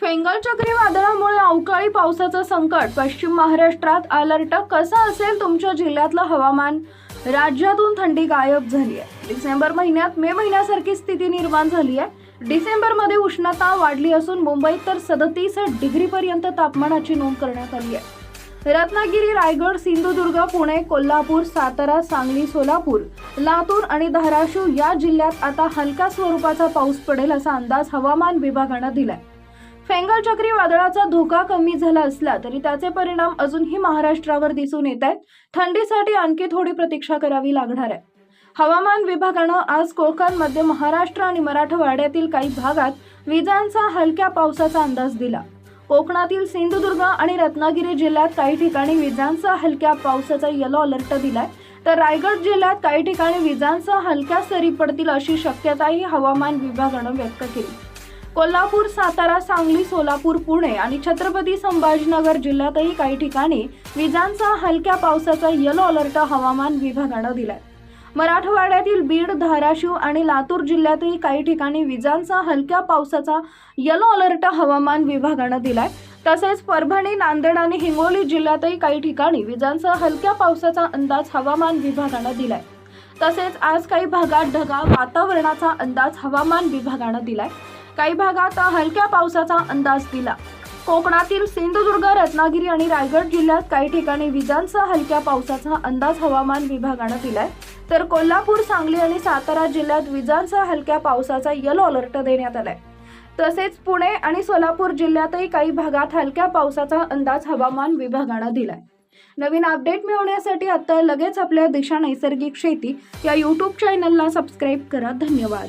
Fengal चक्रीवादळामुळे अवकाळी पावसाचं संकट. पश्चिम महाराष्ट्रात अलर्ट कसं असेल तुमच्या जिल्ह्यातलं हवामान? राज्यातून थंडी गायब झाली आहे डिसेंबर महिन्यात मे महिन्यासारखी स्थिती निर्माण झाली आहे डिसेंबरमध्ये उष्णता वाढली असून मुंबईत तर सदतीस डिग्रीपर्यंत तापमानाची नोंद करण्यात आली आहे. रत्नागिरी रायगड सिंधुदुर्ग पुणे कोल्हापूर सातारा सांगली सोलापूर लातूर आणि धाराशिव या जिल्ह्यात आता हलका स्वरूपाचा पाऊस पडेल असा अंदाज हवामान विभागानं दिलाय. फेंगल चक्रीवादळाचा धोका कमी झाला असला तरी त्याचे परिणाम अजूनही महाराष्ट्रावर दिसून येत आहेत. थंडीसाठी आणखी थोडी प्रतीक्षा करावी लागणार आहे. हवामान विभागानं आज कोकण मध्य महाराष्ट्र आणि मराठवाड्यातील काही भागात विजांचा हलक्या पावसाचा अंदाज दिला. कोकणातील सिंधुदुर्ग आणि रत्नागिरी जिल्ह्यात काही ठिकाणी विजांचा हलक्या पावसाचा येलो अलर्ट दिलाय. तर रायगड जिल्ह्यात काही ठिकाणी विजांचा हलक्या सरी पडतील अशी शक्यताही हवामान विभागानं व्यक्त केली. कोल्हापूर सातारा सांगली सोलापूर पुणे आणि छत्रपती संभाजीनगर जिल्ह्यातही काही ठिकाणी विजांचा हलक्या पावसाचा येलो अलर्ट हवामान विभागानं दिलाय. मराठवाड्यातील बीड धाराशिव आणि लातूर जिल्ह्यातही काही ठिकाणी विजांचा हलक्या पावसाचा येलो अलर्ट हवामान विभागानं दिलाय. तसेच परभणी नांदेड आणि हिंगोली जिल्ह्यातही काही ठिकाणी विजांचा हलक्या पावसाचा अंदाज हवामान विभागानं दिलाय. तसेच आज काही भागात ढगाळ वातावरणाचा अंदाज हवामान विभागानं दिलाय. काही भागात हलक्या पावसाचा अंदाज दिला. कोकणातील सिंधुदुर्ग रत्नागिरी आणि रायगड जिल्ह्यात काही ठिकाणी विजांचा हलक्या पावसाचा अंदाज हवामान विभागानं दिलाय. तर कोल्हापूर सांगली आणि सातारा जिल्ह्यात विजांचा हलक्या पावसाचा येलो अलर्ट देण्यात आलाय. तसेच पुणे आणि सोलापूर जिल्ह्यातही काही भागात हलक्या पावसाचा अंदाज हवामान विभागानं दिलाय. नवीन अपडेट मिळवण्यासाठी आता लगेच आपल्या दिशा नैसर्गिक शेती या यूट्यूब चॅनलला सबस्क्राईब करा. धन्यवाद.